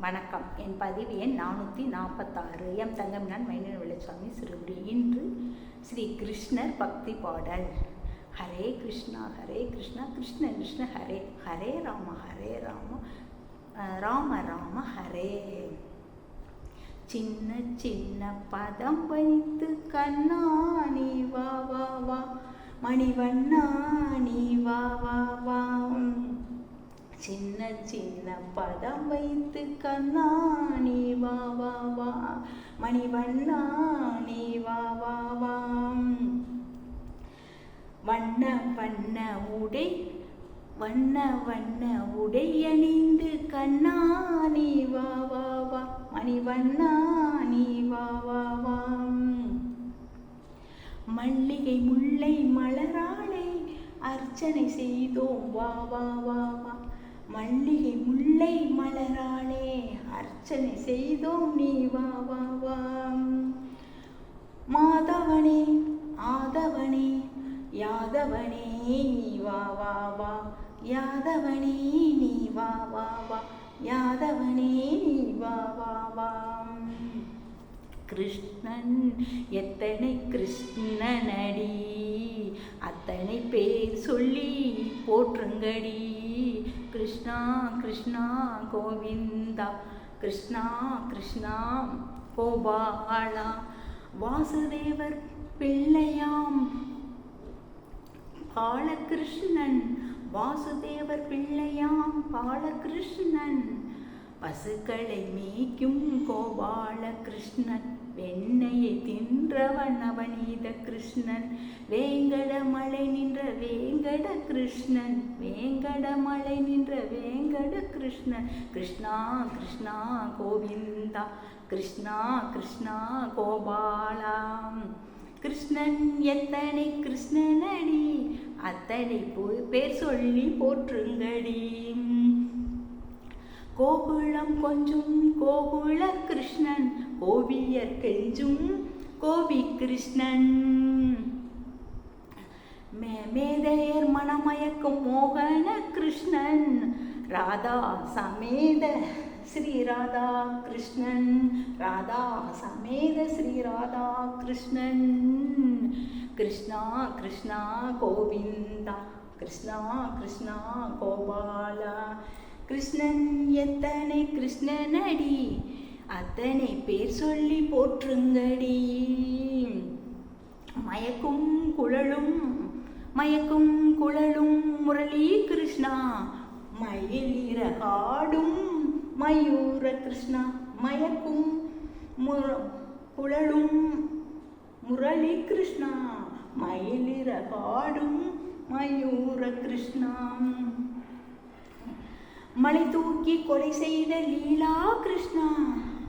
வணக்கம். என் பதிவு எண் நானூற்றி நாற்பத்தாறு எம் தங்கம் நான் மைனர் வெள்ளச்சாமி சிறுகுடி. இன்று ஸ்ரீ கிருஷ்ணர் பக்தி பாடல். ஹரே கிருஷ்ணா ஹரே கிருஷ்ணா கிருஷ்ண கிருஷ்ண ஹரே ஹரே ராம ஹரே ராம ராம ராம ஹரே. சின்ன சின்ன பதம் வைத்து கண்ணாணி வா வா வா. மணிவண்ணாணி வா வா வா. சின்ன சின்ன பதம் வைத்து கண்ணா நீ வா வா வா. மணிவண்ணா நீ வா வா வா. வண்ண வண்ண உடை வண்ண வண்ண உடை அணிந்து கண்ணா நீ வா வா வா. மணிவண்ணா நீ வா வா வா. மல்லிகை முல்லை மலராளை அர்ச்சனை செய்தோம் வா வா வா வா. மல்லிகை முல்லை மலராளே அர்ச்சனை செய்தோம் நீ வா வா வா. மாதவனே ஆதவனே யாதவனே நீ வா வா வா. யாதவனே நீ வா வா வா. யாதவனே நீ வா வா வா. கிருஷ்ணன் எத்தனை கிருஷ்ணனடி? அத்தனை பேர் சொல்லி போற்றுங்கடி. கிருஷ்ணா கிருஷ்ணா கோவிந்தா கிருஷ்ணா கிருஷ்ணா கோபாலா வாசுதேவர் பிள்ளையாம். பாலகிருஷ்ணன் வாசுதேவர் பிள்ளையாம் பாலகிருஷ்ணன். பசுக்களை மேய்க்கும் கோபால கிருஷ்ணன் வெண்ணையை தின்றவன் அவனீத கிருஷ்ணன் வேங்கடமலை நின்ற வேங்கட கிருஷ்ணன் வேங்கடமலை நின்ற வேங்கட கிருஷ்ணன் கிருஷ்ணா கிருஷ்ணா கோவிந்தா கிருஷ்ணா கிருஷ்ணா கோபாலாம். கிருஷ்ணன் எத்தனை கிருஷ்ணனடி? அத்தனை பேர் சொல்லி போற்றுங்கடி. கோகுலம் கொஞ்சும் கோகுல கிருஷ்ணன் கோவியர் கெஞ்சும் கோபி கிருஷ்ணன். மே- மேதையர் மனமயக்கும் மோகன கிருஷ்ணன். ராதா சமேத ஸ்ரீ ராதா கிருஷ்ணன். ராதா சமேத ஸ்ரீ ராதா கிருஷ்ணன். கிருஷ்ணா கிருஷ்ணா கோவிந்தா கிருஷ்ணா கிருஷ்ணா கோபாலா. கிருஷ்ணன் எத்தனை கிருஷ்ணனடி? அத்தனை பேர் சொல்லி போற்றுங்கடி. மயக்கும் குழலும் மயக்கும் குழலும் முரளி கிருஷ்ணா மயிலிறகாடும் மயூர கிருஷ்ணா. மயக்கும் முர குழலும் முரளி கிருஷ்ணா மயிலிறகாடும் மயூர கிருஷ்ணா. மலை தூக்கி கொலை செய்த லீலா கிருஷ்ணா.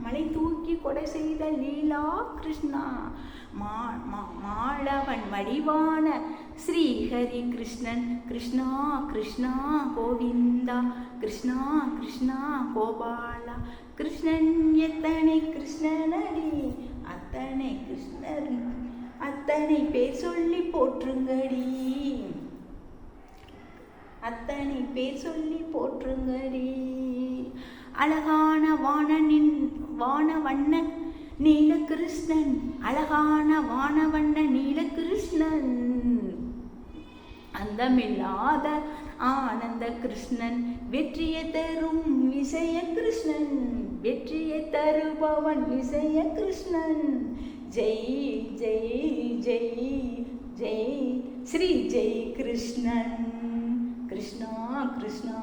மலை தூக்கி கொலை செய்த லீலா கிருஷ்ணா. மா மா- மாளவன் வடிவான ஸ்ரீஹரி கிருஷ்ணன். கிருஷ்ணா கிருஷ்ணா கோவிந்தா. கிருஷ்ணா கிருஷ்ணா கோபாலா. கிருஷ்ணன் எத்தனை கிருஷ்ணனடி? அத்தனை கிருஷ்ணர். அத்தனை பேர் சொல்லி போற்றுங்கடி. அத்தனை பேர் சொல்லி போற்றுங்கடி. அழகான வாணனின் வானவண்ண நீலகிருஷ்ணன். அழகான வானவண்ண நீலகிருஷ்ணன். அந்தமில்லாத ஆனந்த கிருஷ்ணன் வெற்றியை தரும் விசய கிருஷ்ணன் வெற்றியை தருபவன் விசய கிருஷ்ணன் ஜெய் ஜெய் ஜெய் ஜெய் ஸ்ரீ ஜெய் கிருஷ்ணன் கிருஷ்ணா கிருஷ்ணா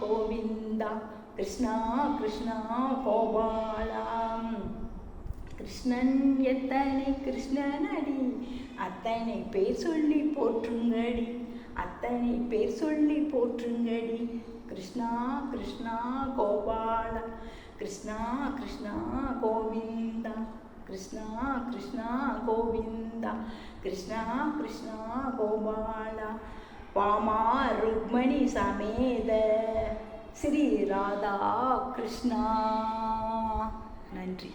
கோவிந்தா கிருஷ்ணா கிருஷ்ணா கோபாலாம் கிருஷ்ணன் எத்தனை கிருஷ்ணனடி அத்தனை பேர் சொல்லி போற்றுங்கடி அத்தனை பேர் சொல்லி போற்றுங்கடி கிருஷ்ணா கிருஷ்ணா கோபாலா கிருஷ்ணா கிருஷ்ணா கோவிந்தா கிருஷ்ணா கிருஷ்ணா கோவிந்தா கிருஷ்ணா கிருஷ்ணா கோபாலா பாமா ருக்மணி சமேத. ஸ்ரீ ராதா கிருஷ்ணா. நன்றி.